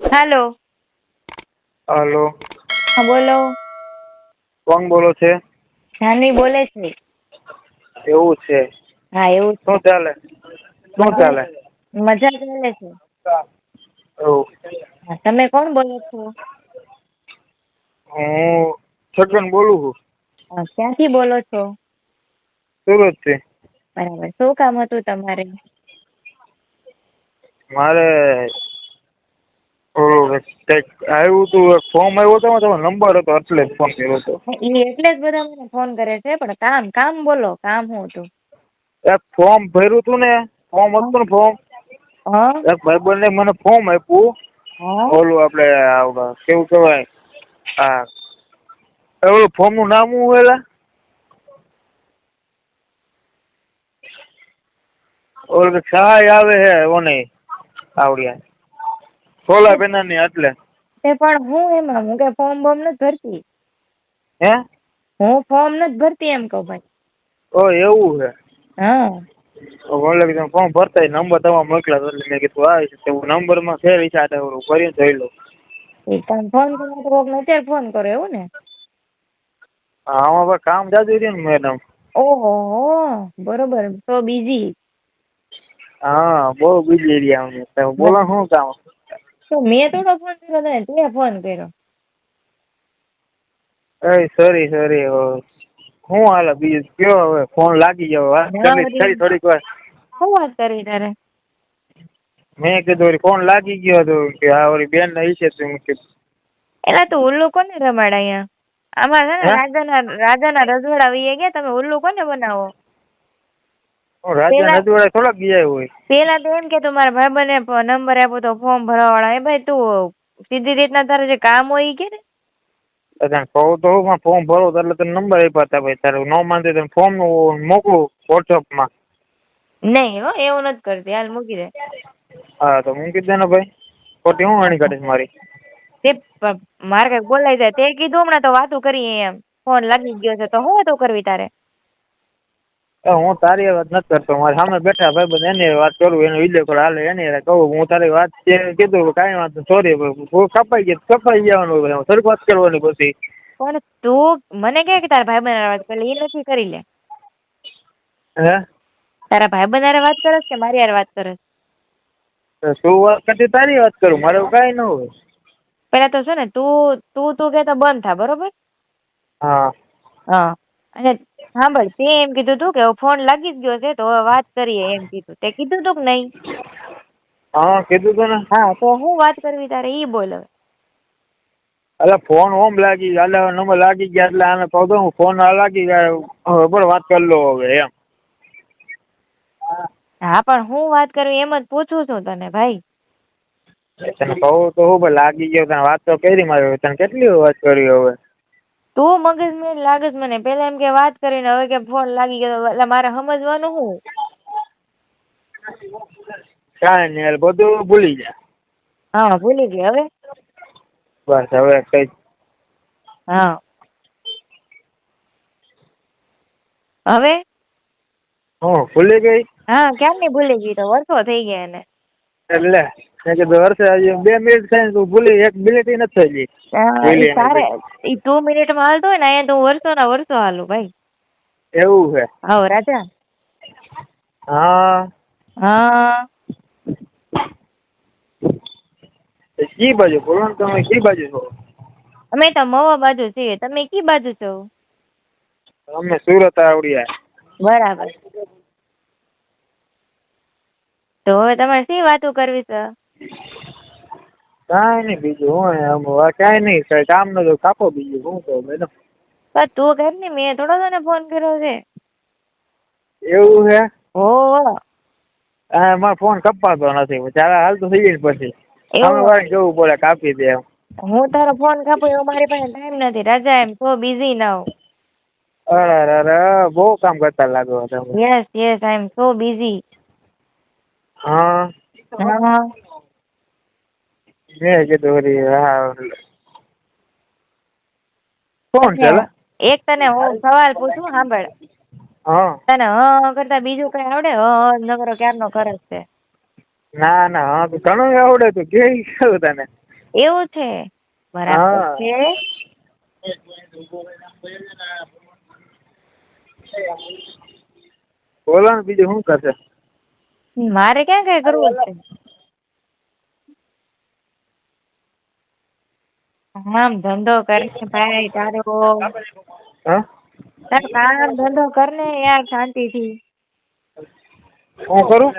હાલો. Hello. હા બોલો. કોણ બોલો છે? જાનવી બોલે છે. એવું છે. હા એવું શું ચાલે? શું ચાલે? મજા ચાલે છે. એવું. તમે કોણ બોલો છો? હું છગન બોલું છું. ક્યાંથી બોલો છો? સુરતથી બરાબર. શું કામ હતું તમારે? મારે ઓલું કંઈક આવ્યું હતું એક ફોર્મ આવ્યો હતો તમારો નંબર હતો એટલે જ ફોન કર્યો હતો. એટલે જ બધા મને ફોન કરે છે પણ કામ કામ બોલો કામ શું હતું? એક ફોર્મ ભર્યું હતું ને ફોર્મ હતું ને ફોર્મ હા. એક ભાઈબંધે મને ફોર્મ આપ્યું. હા. ઓલું આપણે કેવું કહેવાય? આ ઓલું ફોર્મનું નામ શું એલા? ઓલું સહાય આવે હે ઓને આવડ્યા. સોલા પેનલની એટલે? એ પણ હું એમાં હું કે ફોર્મ બોમ નથી ભરતી. હે? હું ફોર્મ નથી ભરતી એમ કહું ભાઈ. ઓ એવું છે હા. ઓલે તમે ફોર્મ ભરતા નંબર તમારે તો એટલે મેં કીધું આ છે. તો નંબરમાં છે વિચાર ઓલું કરીને જોઈ લઉં. એ તમે ફોન કરો તો કોકને અત્યારે ફોન કરો એવું ને? આમાં પણ કામ જાજુ રહ્યું ને મેડમ. ઓહો બરોબર તો બીજી. હા બહુ બીજી એરિયા બોલો શું કામ? તો મેં થોડો ફોન કર્યો તને તે ફોન કર્યો એ સોરી સોરી હું હાલ બીજું કયો હવે ફોન લાગી ગયો વાત કરી. ખરી થોડીક વાર શું વાત કરી તારે મેં કીધું ફોન લાગી ગયો હતો કે આ ઓરી બેન ના ઈચ્છે તું કીધું એલા તો ઉલ્લુ કોને રમાડ અહીંયા આમાં છે ને? રાજાના રાજાના રજવાડા વહી ગયા તમે ઉલ્લુ કોને બનાવો રાજા પેલા- થોડાક ગયા હોય. પેલા તો એમ કે તું મારા ભાઈબંધને પ- નંબર આપ્યો તો ફોર્મ ભરવા વાળા એ ભાઈ તું સીધી રીતના તારે જે કામ હોય કે ને? તને કહું તો હું ફોર્મ ભરો એટલે તને નંબર આપ્યા હતા ભાઈ. તારે ન માનતી તને ફોર્મ મોકલું વોટ્સઅપમાં નહીં હો એવું નથી કરતી. હાલ મૂકી દે. હા તો મૂકી દે ને ભાઈ. ખોટી હું વાણી કાઢીશ મારી? તે મારે કઈ બોલાઈ જાય. તે કીધું હમણાં તો વાતું કરી એમ. ફોન લાગી ગયો છે તો હું વાતો કરવી તારે? હું તારી વાત નથી કરતો. મારે સામે બેઠા ભાઈ બંધ એની વાત કરું એનો વીડિયો કોલ હાલે એની હારે કહું હું તારી વાત કીધું કાંઈ વાત સોરી કપાઈ ગયા કપાઈ જવાનું ભાઈ સરખી વાત કરવાની પછી. પણ તું મને કહે કે તારા ભાઈ બંધારે વાત કરી એ નથી કરી લે. હે? તારા ભાઈ હારે વાત કરસ કે મારી યાર વાત કરસ? તો શું વાત કરતી તારી વાત કરું? મારે કઈ કાંઈ ન હોય. પેલા તો છે ને તું તું તું કહેતો બંધ થા બરોબર? હા. હા. અને સાંભળ તે એમ કીધું તું કે ફોન લાગી જ ગયો છે તો હવે વાત કરીએ એમ કીધું. તે કીધું તું કે નહીં? હા કીધું તું ને. હા તો હું વાત કરવી તારે? ઈ બોલ હવે. અલા ફોન ઓમ લાગી એટલે નંબર લાગી ગયા એટલે આને કહું તો હું ફોન લાગી ગયા હવે બરાબર વાત કરી લો હવે એમ. હા પણ હું વાત કરવી એમ જ પૂછું છું તને ભાઈ. તને કહું તો હું લાગી ગયો. તને વાત તો કરી મારી. તને કેટલી વાત કરી હવે? તું મગજ મેં લાગે છે મને. પેલા એમ કે વાત કરીને હવે કે ફોન લાગી ગયો એટલે મારે સમજવાનું હું કાંઈ નહીં હાલ બધું ભૂલી જા. હા ભૂલી ગઈ હવે? બસ હવે કઈ હા. હવે? હું ભૂલી ગઈ? હા ક્યારની ભૂલી ગઈ તો? વર્ષો થઈ ગયા એને. એટલે મેં કીધું હજી બે મિનિટ થાય તું ભૂલી એક મિનિટ નથી થઈ હા, સારે ઈ એને મિનિટમાં હાલતો હોય ને અહીંયા તો વર્ષો ના વર્ષો હાલું ભાઈ. એવું છે? હા રાજા. હા. હા. કી બાજુ બોલો ને તમે કી બાજુ છો? અમે તો મવા બાજુ છીએ. તમે કી બાજુ છો? અમે સુરત આવડ્યા. બરાબર. તો હવે તમારે શી વાતો કરવી છે? કાંઈ નહીં બીજું હું આમ વા કાંઈ નહીં કઈ કામ ન તો કાપો બીજું શું કહું મેડમ. પણ તું ઘરની મેં થોડો તને ફોન કર્યો છે. એવું છે? હો. હા મારો ફોન કપાતો નથી ચાલે હાલ તો થઈ જાય ને પછી. અમે વાળા જવું બોલે કાપી દે એમ. હું તારો ફોન કાપું એવો મારી પાસે ટાઈમ નથી. રાજા એમ તો બિઝી નાઉ અરે અરે બહુ કામ કરતા લાગો તમે. Yes yes I am so busy હા હા. મેં કીધું વળી હા કોણ છે એક તને હું સવાલ પૂછું સાંભળ. હા. તને હ કરતા બીજું કઈ આવડે? હ નકરો ક્યારનો કરે જ છે? ના ના હા તો ઘણું આવડે તો કે તને? એવું છે? બરાબર. છે. બોલો બીજું શું કરશે? મારે ક્યાં કઈ કરવું છે? કામ ધંધો કરને ભાઈ તારો. તાર કામ ધંધો કરને યાર શાંતિથી. હું કરું?